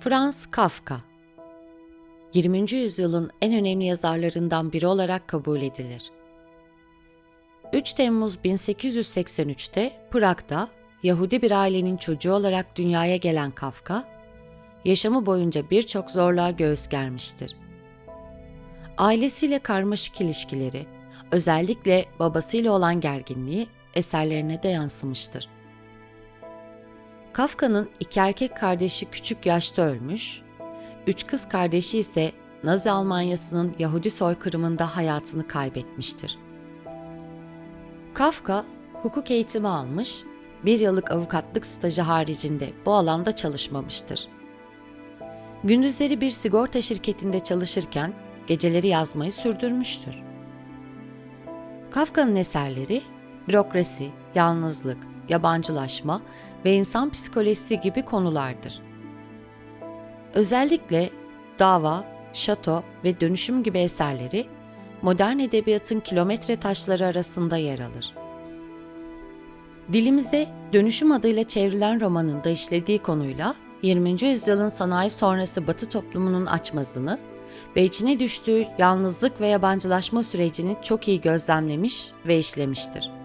Franz Kafka 20. yüzyılın en önemli yazarlarından biri olarak kabul edilir. 3 Temmuz 1883'te Prag'da Yahudi bir ailenin çocuğu olarak dünyaya gelen Kafka, yaşamı boyunca birçok zorluğa göğüs germiştir. Ailesiyle karmaşık ilişkileri, özellikle babasıyla olan gerginliği eserlerine de yansımıştır. Kafka'nın iki erkek kardeşi küçük yaşta ölmüş, üç kız kardeşi ise Nazi Almanyası'nın Yahudi soykırımında hayatını kaybetmiştir. Kafka hukuk eğitimi almış, bir yıllık avukatlık stajı haricinde bu alanda çalışmamıştır. Gündüzleri bir sigorta şirketinde çalışırken geceleri yazmayı sürdürmüştür. Kafka'nın eserleri bürokrasi, yalnızlık, yabancılaşma ve insan psikolojisi gibi konulardır. Özellikle dava, şato ve dönüşüm gibi eserleri modern edebiyatın kilometre taşları arasında yer alır. Dilimize Dönüşüm adıyla çevrilen romanında işlediği konuyla 20. yüzyılın sanayi sonrası Batı toplumunun açmazını ve içine düştüğü yalnızlık ve yabancılaşma sürecini çok iyi gözlemlemiş ve işlemiştir.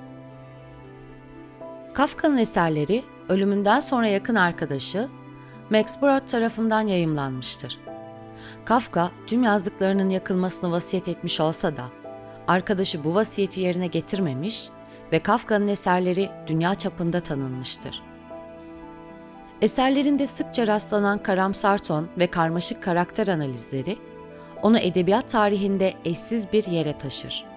Kafka'nın eserleri ölümünden sonra yakın arkadaşı Max Brod tarafından yayımlanmıştır. Kafka tüm yazdıklarının yakılmasını vasiyet etmiş olsa da arkadaşı bu vasiyeti yerine getirmemiş ve Kafka'nın eserleri dünya çapında tanınmıştır. Eserlerinde sıkça rastlanan karamsar ton ve karmaşık karakter analizleri onu edebiyat tarihinde eşsiz bir yere taşır.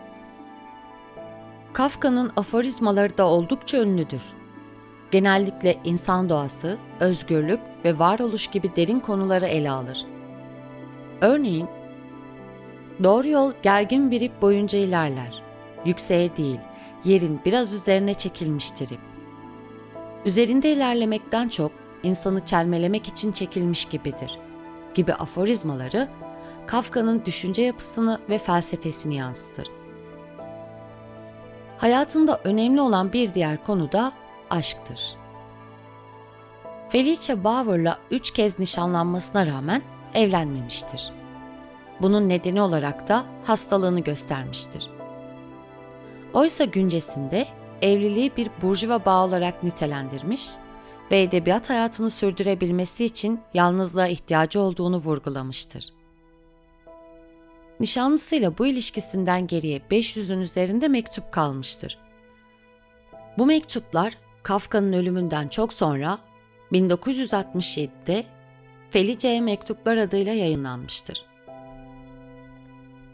Kafka'nın aforizmaları da oldukça ünlüdür. Genellikle insan doğası, özgürlük ve varoluş gibi derin konuları ele alır. Örneğin, doğru yol gergin bir ip boyunca ilerler. Yükseğe değil, yerin biraz üzerine çekilmiştir ip. Üzerinde ilerlemekten çok insanı çelmelemek için çekilmiş gibidir gibi aforizmaları Kafka'nın düşünce yapısını ve felsefesini yansıtır. Hayatında önemli olan bir diğer konu da aşktır. Felice Bauer'la üç kez nişanlanmasına rağmen evlenmemiştir. Bunun nedeni olarak da hastalığını göstermiştir. Oysa güncesinde evliliği bir burjuva bağ olarak nitelendirmiş ve edebiyat hayatını sürdürebilmesi için yalnızlığa ihtiyacı olduğunu vurgulamıştır. Nişanlısıyla bu ilişkisinden geriye 500'ün üzerinde mektup kalmıştır. Bu mektuplar Kafka'nın ölümünden çok sonra 1967'de Felice'ye Mektuplar adıyla yayınlanmıştır.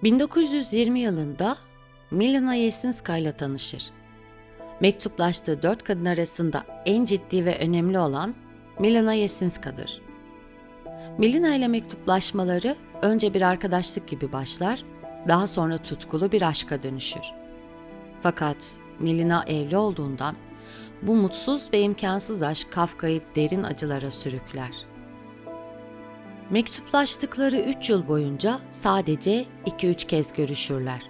1920 yılında Milena Yesinska ile tanışır. Mektuplaştığı dört kadın arasında en ciddi ve önemli olan Milena Yesinska'dır. Milena ile mektuplaşmaları önce bir arkadaşlık gibi başlar, daha sonra tutkulu bir aşka dönüşür. Fakat Milena evli olduğundan bu mutsuz ve imkansız aşk Kafka'yı derin acılara sürükler. Mektuplaştıkları 3 yıl boyunca sadece 2-3 kez görüşürler.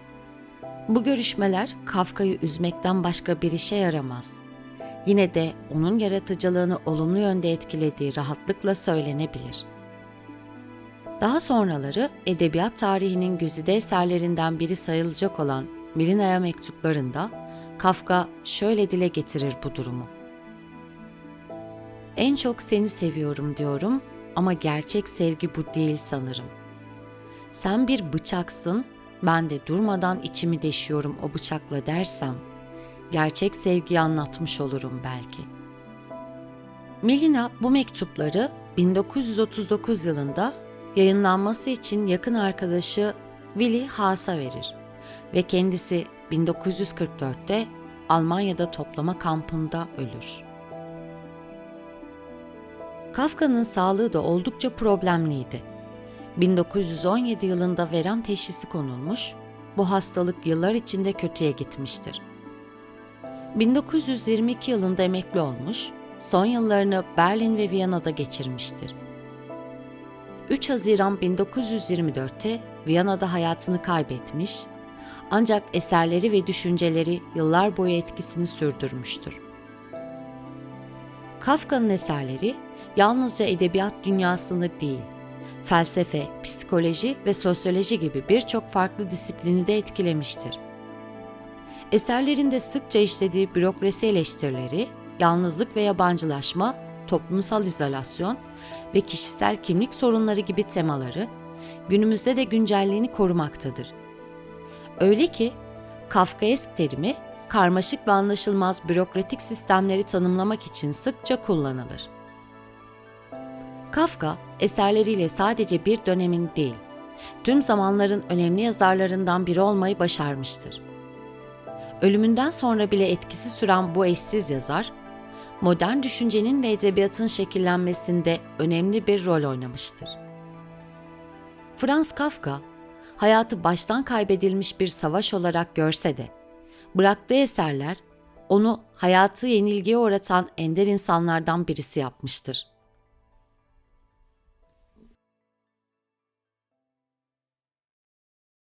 Bu görüşmeler Kafka'yı üzmekten başka bir işe yaramaz. Yine de onun yaratıcılığını olumlu yönde etkilediği rahatlıkla söylenebilir. Daha sonraları edebiyat tarihinin güzide eserlerinden biri sayılacak olan Mirina'ya mektuplarında Kafka şöyle dile getirir bu durumu. En çok seni seviyorum diyorum ama gerçek sevgi bu değil sanırım. Sen bir bıçaksın, ben de durmadan içimi deşiyorum o bıçakla dersem, gerçek sevgiyi anlatmış olurum belki. Melina bu mektupları 1939 yılında yayınlanması için yakın arkadaşı Willy Haas'a verir ve kendisi 1944'te Almanya'da toplama kampında ölür. Kafka'nın sağlığı da oldukça problemliydi. 1917 yılında verem teşhisi konulmuş, bu hastalık yıllar içinde kötüye gitmiştir. 1922 yılında emekli olmuş, son yıllarını Berlin ve Viyana'da geçirmiştir. 3 Haziran 1924'te Viyana'da hayatını kaybetmiş ancak eserleri ve düşünceleri yıllar boyu etkisini sürdürmüştür. Kafka'nın eserleri yalnızca edebiyat dünyasını değil, felsefe, psikoloji ve sosyoloji gibi birçok farklı disiplini de etkilemiştir. Eserlerinde sıkça işlediği bürokrasi eleştirileri, yalnızlık ve yabancılaşma, toplumsal izolasyon ve kişisel kimlik sorunları gibi temaları günümüzde de güncelliğini korumaktadır. Öyle ki Kafkaesk terimi karmaşık ve anlaşılmaz bürokratik sistemleri tanımlamak için sıkça kullanılır. Kafka eserleriyle sadece bir dönemin değil, tüm zamanların önemli yazarlarından biri olmayı başarmıştır. Ölümünden sonra bile etkisi süren bu eşsiz yazar, modern düşüncenin ve edebiyatın şekillenmesinde önemli bir rol oynamıştır. Franz Kafka, hayatı baştan kaybedilmiş bir savaş olarak görse de, bıraktığı eserler onu hayatı yenilgiye uğratan ender insanlardan birisi yapmıştır.